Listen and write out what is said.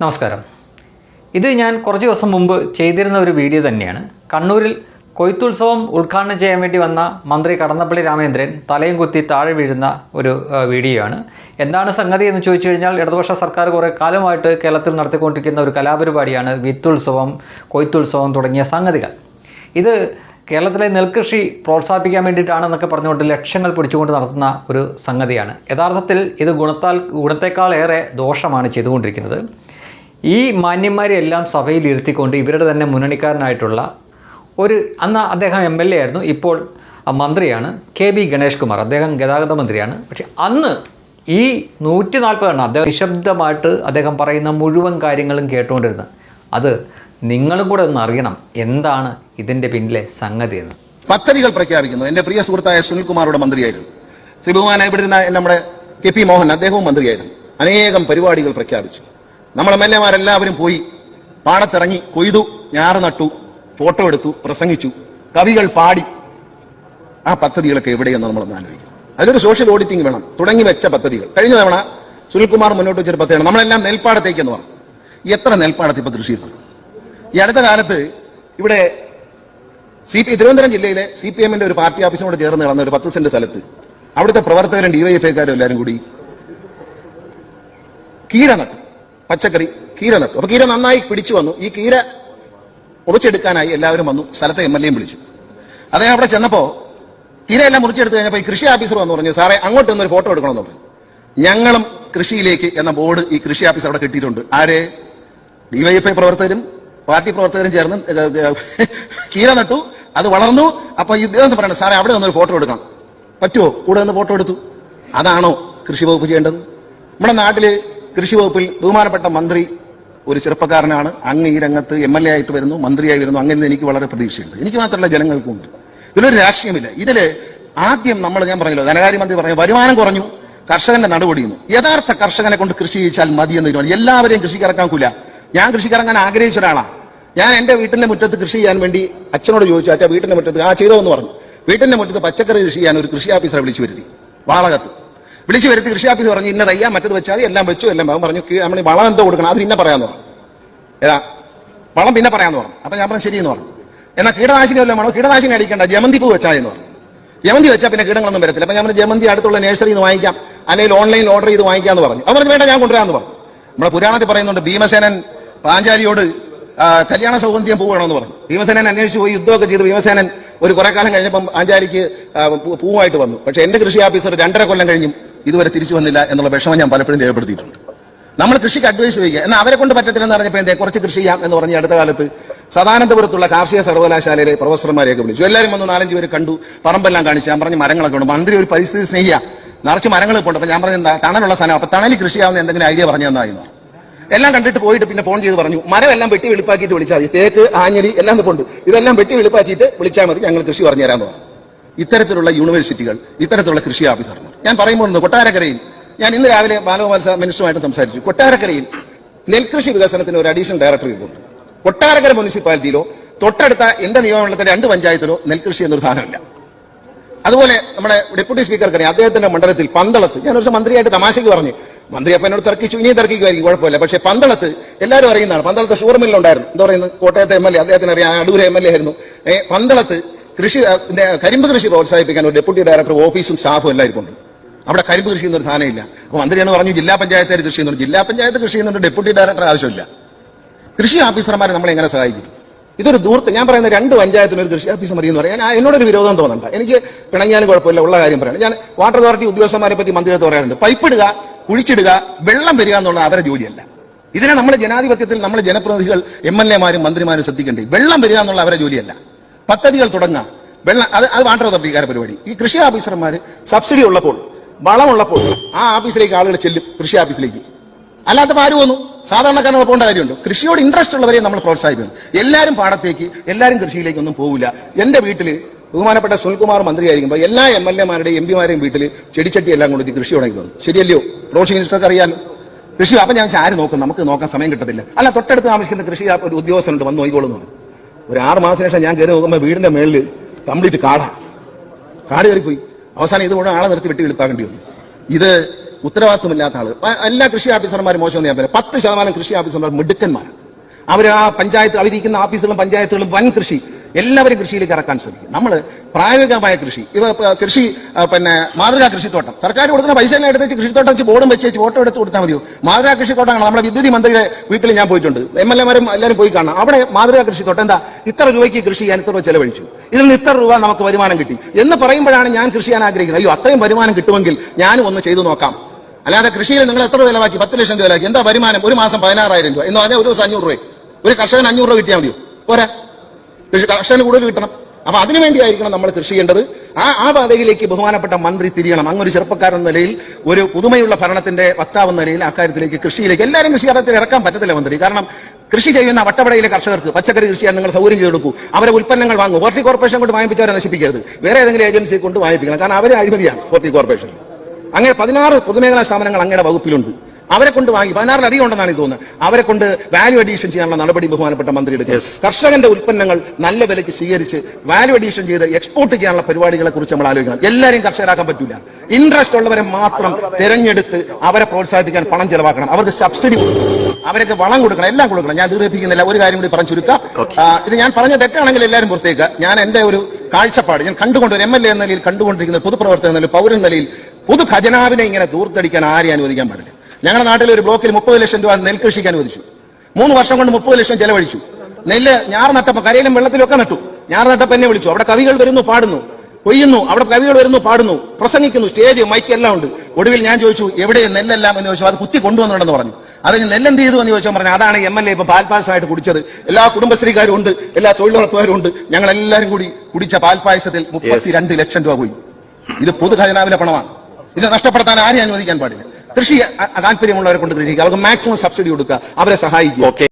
നമസ്കാരം. ഇത് ഞാൻ കുറച്ച് ദിവസം മുമ്പ് ചെയ്തിരുന്ന ഒരു വീഡിയോ തന്നെയാണ്. കണ്ണൂരിൽ കൊയ്ത്തുത്സവം ഉദ്ഘാടനം ചെയ്യാൻ വേണ്ടി വന്ന മന്ത്രി കടന്നപ്പള്ളി രാമേന്ദ്രൻ തലയും കുത്തി താഴെ വീഴുന്ന ഒരു വീഡിയോ ആണ്. എന്താണ് സംഗതി എന്ന് ചോദിച്ചു കഴിഞ്ഞാൽ ഇടതുപക്ഷ സർക്കാർ കുറേ കാലമായിട്ട് കേരളത്തിൽ നടത്തിക്കൊണ്ടിരിക്കുന്ന ഒരു കലാപരിപാടിയാണ് വിത്തുത്സവം കൊയ്ത്തുത്സവം തുടങ്ങിയ സംഗതികൾ. ഇത് കേരളത്തിലെ നെൽകൃഷി പ്രോത്സാഹിപ്പിക്കാൻ വേണ്ടിയിട്ടാണെന്നൊക്കെ പറഞ്ഞുകൊണ്ട് ലക്ഷ്യങ്ങൾ പിടിച്ചുകൊണ്ട് നടത്തുന്ന ഒരു സംഗതിയാണ്. യഥാർത്ഥത്തിൽ ഇത് ഗുണത്താൽ ഗുണത്തെക്കാളേറെ ദോഷമാണ് ചെയ്തുകൊണ്ടിരിക്കുന്നത്. ഈ മാന്യന്മാരെ എല്ലാം സഭയിൽ ഇരുത്തിക്കൊണ്ട് ഇവരുടെ തന്നെ മുന്നണിക്കാരനായിട്ടുള്ള ഒരു അന്ന് അദ്ദേഹം എം എൽ എ ആയിരുന്നു. ഇപ്പോൾ മന്ത്രിയാണ് കെ ബി ഗണേഷ് കുമാർ. അദ്ദേഹം ഗതാഗത മന്ത്രിയാണ്. പക്ഷേ അന്ന് ഈ നൂറ്റി നാൽപ്പതെണ്ണം അദ്ദേഹം നിശബ്ദമായിട്ട് അദ്ദേഹം പറയുന്ന മുഴുവൻ കാര്യങ്ങളും കേട്ടുകൊണ്ടിരുന്നത്. അത് നിങ്ങളും കൂടെ ഒന്ന് അറിയണം എന്താണ് ഇതിന്റെ പിന്നിലെ സംഗതി എന്ന്. പദ്ധതികൾ പ്രഖ്യാപിക്കുന്നു. എന്റെ പ്രിയ സുഹൃത്തായ സുനിൽകുമാറുടെ മന്ത്രിയായിരുന്നു. ശ്രീ ബഹുമാന നമ്മുടെ കെ പി മോഹൻ അദ്ദേഹവും മന്ത്രിയായിരുന്നു. അനേകം പരിപാടികൾ പ്രഖ്യാപിച്ചു. നമ്മൾ എം എൽ എമാരെല്ലാവരും പോയി പാടത്തിറങ്ങി കൊയ്തു ഞാറ് നട്ടു ഫോട്ടോ എടുത്തു പ്രസംഗിച്ചു കവികൾ പാടി. ആ പദ്ധതികളൊക്കെ എവിടെയെന്ന് നമ്മളൊന്ന് ആലോചിക്കും അതിലൊരു സോഷ്യൽ ഓഡിറ്റിംഗ് വേണം. തുടങ്ങി വെച്ച പദ്ധതികൾ. കഴിഞ്ഞ തവണ സുനിൽകുമാർ മുന്നോട്ട് വെച്ചൊരു പദ്ധതിയാണ്. നമ്മളെല്ലാം നെൽപ്പാടത്തേക്ക് എന്ന് പറഞ്ഞു. എത്ര നെൽപ്പാടത്ത് ഇപ്പൊ കൃഷി ഈ അടുത്ത കാലത്ത് ഇവിടെ സി പി തിരുവനന്തപുരം ജില്ലയിലെ സി പി എമ്മിന്റെ ഒരു പാർട്ടി ഓഫീസിനോട് ചേർന്ന് കിടന്ന ഒരു പത്ത് സെന്റ് സ്ഥലത്ത് അവിടുത്തെ പ്രവർത്തകരും ഡിവൈഎഫ്ഐക്കാരും എല്ലാവരും കൂടി കീഴ നട്ടു പച്ചക്കറി കീര നട്ടു. അപ്പൊ കീര നന്നായി പിടിച്ചു വന്നു. ഈ കീര മുറിച്ചെടുക്കാനായി എല്ലാവരും വന്നു. സ്ഥലത്തെ എം എൽ എയും വിളിച്ചു. അദ്ദേഹം അവിടെ ചെന്നപ്പോ കീരയെല്ലാം മുറിച്ചെടുത്ത് കഴിഞ്ഞപ്പോ ഈ കൃഷി ഓഫീസർ വന്നു പറഞ്ഞു സാറേ അങ്ങോട്ട് ഒന്നൊരു ഫോട്ടോ എടുക്കണമെന്ന് പറഞ്ഞു. ഞങ്ങളും കൃഷിയിലേക്ക് എന്ന ബോർഡ് ഈ കൃഷി ഓഫീസർ അവിടെ കിട്ടിയിട്ടുണ്ട്. ആരെ? ഡിവൈഎഫ്ഐ പ്രവർത്തകരും പാർട്ടി പ്രവർത്തകരും ചേർന്ന് കീര നട്ടു അത് വളർന്നു. അപ്പൊ ഇദ്ദേഹം പറയണം സാറേ അവിടെ ഒന്നൊരു ഫോട്ടോ എടുക്കണം. പറ്റുമോ കൂടെ ഒന്ന് ഫോട്ടോ എടുത്തു. അതാണോ കൃഷി വകുപ്പ് ചെയ്യേണ്ടത്? നമ്മുടെ നാട്ടിൽ കൃഷി വകുപ്പിൽ ബഹുമാനപ്പെട്ട മന്ത്രി ഒരു ചെറുപ്പക്കാരനാണ്. അങ്ങ് ഈ രംഗത്ത് എം എൽ എ ആയിട്ട് വരുന്നു മന്ത്രിയായി വരുന്നു. അങ്ങനെ എനിക്ക് വളരെ പ്രതീക്ഷയുണ്ട്. എനിക്ക് മാത്രമല്ല ജനങ്ങൾക്കും ഉണ്ട് ഇതിലൊരു രാഷ്ട്രീയമില്ല. ഇതിൽ ആദ്യം നമ്മൾ ഞാൻ പറഞ്ഞല്ലോ ധനകാര്യമന്ത്രി പറഞ്ഞു വരുമാനം കുറഞ്ഞു കർഷകന്റെ നടുപൊടിയുന്നു യഥാർത്ഥ കർഷകനെ കൊണ്ട് കൃഷി ചെയ്യിച്ചാൽ മതി എന്ന് തീരുമാനം എല്ലാവരെയും കൃഷിക്കിറക്കാക്കൂല ഞാൻ കൃഷിക്കിറങ്ങാൻ ആഗ്രഹിച്ച ഒരാളാണ് ഞാൻ എന്റെ വീട്ടിന്റെ മുറ്റത്ത് കൃഷി ചെയ്യാൻ വേണ്ടി അച്ഛനോട് ചോദിച്ചു അച്ഛാ വീട്ടിന്റെ മുറ്റത്ത് ആ ചെയ്തോ എന്ന് പറഞ്ഞു. വീട്ടിന്റെ മുറ്റത്ത് പച്ചക്കറി കൃഷി ചെയ്യാൻ ഒരു കൃഷി ഓഫീസറെ വിളിച്ചു വരുത്തി. വാളകത്ത്. വിളിച്ചു വരുത്തി കൃഷി ഓഫീസർ പറഞ്ഞു ഇന്ന തയ്യാ മറ്റത് വെച്ചാൽ എല്ലാം വെച്ചു എല്ലാം പറഞ്ഞു നമ്മൾ വളം എന്തോ കൊടുക്കണം അത് പിന്നെ പറയാന്ന് പറഞ്ഞു. ഏതാ? വളം പിന്നെ പറയാന്ന് പറഞ്ഞു. അപ്പൊ ഞാൻ പറഞ്ഞു ശരിയെന്ന് പറഞ്ഞു. എന്നാൽ കീടനാശിനി വല്ലതും വേണോ? കീടനാശിനി അടിക്കേണ്ട ജമന്തി പൂ വെച്ചാൽ എന്ന് പറഞ്ഞു. ജമന്തി വെച്ചാൽ പിന്നെ കീടങ്ങളൊന്നും വരത്തില്ല. അപ്പൊ ഞാൻ ജമന്തി അടുത്തുള്ള നഴ്സറിയിൽ നിന്ന് വാങ്ങിക്കാം അല്ലെങ്കിൽ ഓൺലൈനിൽ ഓർഡർ ചെയ്ത് വാങ്ങിക്കാന്ന് പറഞ്ഞു. അവർ വേണ്ട ഞാൻ കൊണ്ടുവരാന്ന് പറഞ്ഞു. നമ്മുടെ പുരാണത്തിൽ പറയുന്നുണ്ട് ഭീമസേനൻ പാഞ്ചാലിയോട് കല്യാണ സൗഗന്ധ്യം പോവുകയാണെന്ന് പറഞ്ഞു. ഭീമസേനൻ അന്വേഷിച്ച് പോയി യുദ്ധമൊക്കെ ചെയ്ത് ഭീമസേനൻ ഒരു കുറെ കാലം കഴിഞ്ഞപ്പം പാഞ്ചാലിക്ക് പൂവായിട്ട് വന്നു. പക്ഷെ എന്റെ കൃഷി ഓഫീസർ രണ്ടര കൊല്ലം കഴിഞ്ഞും ഇതുവരെ തിരിച്ചു വന്നില്ല എന്നുള്ള വിഷമം ഞാൻ പലപ്പോഴും രേഖപ്പെടുത്തിയിട്ടുണ്ട്. നമ്മൾ കൃഷിക്ക് അഡ്വൈസ് ചെയ്യുക എന്നാൽ അവരെ കൊണ്ട് പറ്റത്തില്ലെന്ന് പറഞ്ഞപ്പോൾ എന്തേ? കുറച്ച് കൃഷി ചെയ്യാം എന്ന് പറഞ്ഞ അടുത്ത കാലത്ത് സദാനന്ദപുരത്തുള്ള കാർഷിക സർവകലാശാലയിലെ പ്രൊഫസർമാരെയൊക്കെ വിളിച്ചു. എല്ലാവരും വന്ന് നാലഞ്ച് പേര് കണ്ടു. പറമ്പെല്ലാം കാണിച്ചു. ഞാൻ പറഞ്ഞ് മരങ്ങളൊക്കെ ഉണ്ട്. മന്ത്രി ഒരു പരിസ്ഥിതി സ്നേഹിയ. നിറച്ച് മരങ്ങൾ ഉണ്ട്. അപ്പൊ ഞാൻ പറഞ്ഞ തണലുള്ള സ്ഥലം അപ്പൊ തണലിൽ കൃഷിയാവുന്ന എന്തെങ്കിലും ഐഡിയ പറഞ്ഞു തന്നായിരുന്നു എല്ലാം കണ്ടിട്ട് പോയിട്ട് പിന്നെ ഫോൺ ചെയ്ത് പറഞ്ഞു മരമെല്ലാം വെട്ടി വെളുപ്പാക്കിയിട്ട് വിളിച്ചാൽ മതി. തേക്ക് ആഞ്ഞലി എല്ലാം കൊണ്ട് ഇതെല്ലാം വെട്ടി വെളുപ്പാക്കിയിട്ട് വിളിച്ചാൽ മതി. ഞങ്ങൾ കൃഷി പറഞ്ഞു തരാമെന്ന് പറഞ്ഞു. ഇത്തരത്തിലുള്ള യൂണിവേഴ്സിറ്റികൾ ഇത്തരത്തിലുള്ള കൃഷി ഓഫീസർമാർ ഞാൻ പറയുമ്പോൾ കൊട്ടാരക്കരയിൽ ഞാൻ ഇന്ന് രാവിലെ ബാലഗോപാൽ മിനിസ്റ്ററുമായിട്ട് സംസാരിച്ചു. കൊട്ടാരക്കരയിൽ നെൽകൃഷി വികസനത്തിന് ഒരു അഡീഷണൽ ഡയറക്ടർ ഉണ്ട്. കൊട്ടാരക്കര മുനിസിപ്പാലിറ്റിയിലോ തൊട്ടടുത്ത എന്റെ നിയമമണ്ഡലത്തിലെ രണ്ട് പഞ്ചായത്തിലോ നെൽകൃഷി എന്നൊരു സാധനമില്ല. അതുപോലെ നമ്മുടെ ഡെപ്യൂട്ടി സ്പീക്കർക്കറിയാം അദ്ദേഹത്തിന്റെ മണ്ഡലത്തിൽ പന്തളത്ത് ഞാൻ ഒരു മന്ത്രിയായിട്ട് തമാശയ്ക്ക് പറഞ്ഞു മന്ത്രി അപ്പൊ എന്നോട് തർക്കിച്ചു ഇനിയും തർക്കിക്കുമായിരിക്കും കുഴപ്പമില്ല. പക്ഷേ പന്തളത്ത് എല്ലാവരും അറിയുന്നതാണ് പന്തളത്ത് ഷുഗർ മില്ലുണ്ടായിരുന്നു എന്താ പറയുന്നത്? കോട്ടയത്തെ എം എൽ എ അദ്ദേഹത്തിന് അറിയാം അടൂര് എം എൽ എ ആയിരുന്നു. പന്തളത്ത് കൃഷി കരിമ്പ് കൃഷി പ്രോത്സാഹിപ്പിക്കാൻ ഒരു ഡെപ്യൂട്ടി ഡയറക്ടർ ഓഫീസും സ്റ്റാഫും എല്ലാവർക്കും ഉണ്ട്. അവിടെ കരിമ്പ് കൃഷി എന്നൊരു സാധനമില്ല. അപ്പൊ മന്ത്രിയാണ് പറഞ്ഞു ജില്ലാ പഞ്ചായത്തുകാർ കൃഷി ചെയ്യുന്നുണ്ട്. ജില്ലാ പഞ്ചായത്ത് കൃഷി ചെയ്യുന്നുണ്ട് ഡെപ്യൂട്ടി ഡയറക്ടർ ആവശ്യമില്ല. കൃഷി ഓഫീസർമാരെ നമ്മളെ എങ്ങനെ സഹായിക്കും? ഇതൊരു ദൂർത്ത് ഞാൻ പറയുന്ന രണ്ട് പഞ്ചായത്തിന് ഒരു കൃഷി ഓഫീസർ മതി എന്ന് പറയാൻ എന്നോടൊരു വിരോധം തോന്നണ്ട. എനിക്ക് പിണങ്ങിയാലും കുഴപ്പമില്ല ഉള്ള കാര്യം പറയണം. ഞാൻ വാട്ടർ അതോറിറ്റി ഉദ്യോഗസ്ഥന്മാരെ പറ്റി മന്ത്രിയുടെ പറയാറുണ്ട്. പൈപ്പിടുക കുഴിച്ചിടുക വെള്ളം വരിക എന്നുള്ളത് അവരുടെ ജോലിയല്ല. ഇതിനെ നമ്മുടെ ജനാധിപത്യത്തിൽ നമ്മുടെ ജനപ്രതിനിധികൾ എം എൽ എമാരും മന്ത്രിമാരും ശ്രദ്ധിക്കേണ്ടത് വെള്ളം വരിക എന്നുള്ള അവരുടെ ജോലിയല്ല. പദ്ധതികൾ തുടങ്ങുക വെള്ളം അത് അത് വാട്ടർ അതോറിറ്റിക്കാരുടെ പരിപാടി. ഈ കൃഷി ഓഫീസർമാർ സബ്സിഡി ഉള്ളപ്പോൾ വളമുള്ളപ്പോൾ ആ ഓഫീസിലേക്ക് ആളുകൾ ചെല്ലും കൃഷി ഓഫീസിലേക്ക് അല്ലാത്തപ്പോൾ ആര് പോന്നു സാധാരണക്കാരനോട് പോകേണ്ട കാര്യമുണ്ട്? കൃഷിയോട് ഇൻട്രസ്റ്റ് ഉള്ളവരെ നമ്മൾ പ്രോത്സാഹിപ്പിക്കണം. എല്ലാവരും പാടത്തേക്ക് എല്ലാവരും കൃഷിയിലേക്കൊന്നും പോകില്ല എന്റെ വീട്ടിൽ ബഹുമാനപ്പെട്ട സുനിൽകുമാർ മന്ത്രിയായിരിക്കുമ്പോൾ എല്ലാ എം എൽ എമാരുടെയും എം പിമാരെയും വീട്ടിൽ ചെടിച്ചട്ടി എല്ലാം കൊണ്ട് കൃഷി തുടങ്ങി തന്നു ശരിയല്ലയോ? റോഷി മിനിസ്റ്റർക്ക് അറിയാലോ കൃഷി അപ്പം ഞാൻ ആര് നോക്കും? നമുക്ക് നോക്കാൻ സമയം കിട്ടത്തില്ല. അല്ല തൊട്ടടുത്ത് താമസിക്കുന്ന കൃഷി ഒരു ഉദ്യോഗസ്ഥനുണ്ട് വന്ന് നോയിക്കോളുന്നു ഒരു ആറ് മാസത്തിന് ശേഷം ഞാൻ കയറി നോക്കുമ്പോൾ വീടിന്റെ മേളിൽ കംപ്ലീറ്റ് കാടാ. കാട് കയറിപ്പോയി. അവസാനം ഇത് മുഴുവൻ ആളെ നിർത്തി വെട്ടി വിളിപ്പാകേണ്ടി വന്നു. ഇത് ഉത്തരവാദിത്വമില്ലാത്ത ആൾ. എല്ലാ കൃഷി ഓഫീസർമാരും മോശം ഞാൻ പറയാം. പത്ത് ശതമാനം കൃഷി ഓഫീസർമാർ മിടുക്കന്മാർ അവർ ആ പഞ്ചായത്ത് അവരിക്കുന്ന ഓഫീസുകളും പഞ്ചായത്തുകളും വൻ കൃഷി എല്ലാവരും കൃഷിയിലേക്ക് ഇറക്കാൻ ശ്രമിക്കും. നമ്മൾ പ്രായോഗികമായ കൃഷി. ഇവ കൃഷി പിന്നെ മാതൃകാ കൃഷിത്തോട്ടം. സർക്കാർ കൊടുക്കുന്ന പൈസ എല്ലാം എടുത്ത് കൃഷിത്തോട്ടം വെച്ച് ബോർഡും വെച്ച് വെച്ച് ഫോട്ടോ എടുത്ത് കൊടുത്താൽ മതിയോ? മാതൃകാ കൃഷിത്തോട്ടമാണ് നമ്മുടെ വിദ്യുതി മന്ത്രിയുടെ വീട്ടിൽ ഞാൻ പോയിട്ടുണ്ട്. എം എൽ എമാരും എല്ലാവരും പോയി കാണണം. അവിടെ മാതൃകാ കൃഷിത്തോട്ടം എന്താ? ഇത്ര രൂപയ്ക്ക് കൃഷി ചെയ്യാൻ ഇത്ര രൂപ ചെലവഴിച്ചു. ഇതിൽ നിന്ന് ഇത്ര രൂപ നമുക്ക് വരുമാനം കിട്ടി. എന്ന് പറയുമ്പോഴാണ് ഞാൻ കൃഷി ചെയ്യാൻ ആഗ്രഹിക്കുന്നത്. അയ്യോ അത്രയും വരുമാനം കിട്ടുമെങ്കിൽ ഞാനും ഒന്ന് ചെയ്തു നോക്കാം. അല്ലാതെ കൃഷിയിൽ നിങ്ങൾ എത്ര വിലവാക്കി? പത്ത് ലക്ഷം രൂപ വിലവാക്കി. എന്താ വരുമാനം? ഒരു മാസം പതിനാറായിരം രൂപ. എന്ന് പറഞ്ഞാൽ ഒരു ദിവസം അഞ്ഞൂറ് രൂപ. ഒരു കർഷകൻ അഞ്ഞൂറ് രൂപ കിട്ടിയാൽ മതിയോ? പോരാ. കൃഷി കർഷകന് കൂടുതൽ കിട്ടണം. അപ്പൊ അതിനു വേണ്ടിയായിരിക്കണം നമ്മൾ കൃഷി ചെയ്യേണ്ടത്. ആ ആ പാതയിലേക്ക് ബഹുമാനപ്പെട്ട മന്ത്രി തിരിയണം. അങ്ങൊരു ചെറുപ്പക്കാരൻ നിലയിൽ ഒരു പുതുമയുള്ള ഭരണത്തിന്റെ വക്താവ് നിലയിൽ അക്കാര്യത്തിലേക്ക് കൃഷിയിലേക്ക് എല്ലാവരും കൃഷി കാര്യത്തിൽ ഇറക്കാൻ പറ്റത്തില്ല മന്ത്രി. കാരണം കൃഷി ചെയ്യുന്ന വട്ടവടയിലെ കർഷകർക്ക് പച്ചക്കറി കൃഷി ചെയ്യാൻ നിങ്ങൾ സൗകര്യം ചെയ്ത് അവരെ ഉൽപ്പന്നങ്ങൾ വാങ്ങൂ. ഹോർട്ടി കോർപ്പറേഷൻ കൊണ്ട് വാങ്ങിപ്പിച്ചവരെ നശിപ്പിക്കരുത്. വേറെ ഏതെങ്കിലും ഏജൻസിയെ കൊണ്ട് വാങ്ങിപ്പിക്കണം. കാരണം അവരെ അഴിമതിയാണ് ഹോർട്ടി കോർപ്പറേഷൻ. അങ്ങനെ പതിനാറ് പൊതുമേഖലാ സ്ഥാപനങ്ങൾ അങ്ങയുടെ വകുപ്പിലുണ്ട്. അവരെ കൊണ്ട് വാങ്ങി പതിനാറിലധികം ഉണ്ടെന്നാണ് എനിക്ക് തോന്നുന്നത്. അവരെ കൊണ്ട് വാല്യൂ അഡീഷൻ ചെയ്യാനുള്ള നടപടി ബഹുമാനപ്പെട്ട മന്ത്രി എടുക്കുക കർഷകന്റെ ഉൽപ്പന്നങ്ങൾ നല്ല വിലയ്ക്ക് സ്വീകരിച്ച് വാല്യൂ അഡീഷൻ ചെയ്ത് എക്സ്പോർട്ട് ചെയ്യാനുള്ള പരിപാടികളെ കുറിച്ച് നമ്മൾ ആലോചിക്കണം. എല്ലാവരെയും കർഷകരാക്കാൻ പറ്റില്ല ഇൻട്രസ്റ്റ് ഉള്ളവരെ മാത്രം തിരഞ്ഞെടുത്ത് അവരെ പ്രോത്സാഹിപ്പിക്കാൻ പണം ചെലവാക്കണം. അവർക്ക് സബ്സിഡി അവരൊക്കെ വളം കൊടുക്കണം എല്ലാം കൊടുക്കണം. ഞാൻ ദീർഘിപ്പിക്കുന്നില്ല. ഒരു കാര്യം കൂടി പറഞ്ഞു ചുരുക്കാം ഇത് ഞാൻ പറഞ്ഞ തെറ്റാണെങ്കിൽ എല്ലാവരും പുറത്തേക്ക്. ഞാൻ എന്റെ ഒരു കാഴ്ചപ്പാട് ഞാൻ കണ്ടുകൊണ്ട് ഒരു എം എൽ എ എന്ന നിലയിൽ കണ്ടുകൊണ്ടിരിക്കുന്ന പൊതുപ്രവർത്തകൻ നിലയിൽ പൗരൻ നിലയിൽ പൊതു ഖജനാവിനെ ഇങ്ങനെ ദൂർത്തടിക്കാൻ ആരെയും അനുവദിക്കാൻ പാടില്ല. ഞങ്ങളുടെ നാട്ടിൽ ഒരു ബ്ലോക്കിൽ മുപ്പത് ലക്ഷം രൂപ നെൽകൃഷിക്ക് അനുവദിച്ചു. മൂന്ന് വർഷം കൊണ്ട് മുപ്പത് ലക്ഷം ചെലവഴിച്ചു. നെല്ല് ഞാർ നട്ടപ്പോ കരയിലും വെള്ളത്തിലൊക്കെ നട്ടു. ഞാർ നട്ടപ്പ എന്നെ വിളിച്ചു. അവിടെ കവികൾ വരുന്നു പാടുന്നു. കൊയ്യുന്നു അവിടെ കവികൾ വരുന്നു പാടുന്നു. പ്രസംഗിക്കുന്നു സ്റ്റേജ് മൈക്ക് എല്ലാം ഉണ്ട്. ഒടുവിൽ ഞാൻ ചോദിച്ചു എവിടെ നെല്ലെല്ലാം? എന്ന് ചോദിച്ചു. അത് കുത്തി കൊണ്ടുവന്നിട്ടുണ്ടെന്ന് പറഞ്ഞു. അത് ഞാൻ നെല്ലെന്ത് ചെയ്തു എന്ന് ചോദിച്ചാൽ പറഞ്ഞു അതാണ് എം എൽ എ ഇപ്പൊ പാൽപായസമായിട്ട് കുടിച്ചത്. എല്ലാ കുടുംബശ്രീക്കാരും ഉണ്ട് എല്ലാ തൊഴിലുറപ്പുകാരും ഉണ്ട്. ഞങ്ങൾ എല്ലാവരും കൂടി കുടിച്ച പാൽപായസത്തിൽ മുപ്പത്തിരണ്ട് ലക്ഷം രൂപ പോയി. ഇത് പൊതു ഖജനാവിലെ പണമാണ്. ഇത് നഷ്ടപ്പെടുത്താൻ ആരെയും അനുവദിക്കാൻ പാടില്ല. കൃഷി താല്പര്യമുള്ളവരെ കൊണ്ട് കൃഷി അവർക്ക് മാക്സിമം സബ്സിഡി കൊടുക്കുക. അവരെ സഹായിക്കുക. ഓക്കെ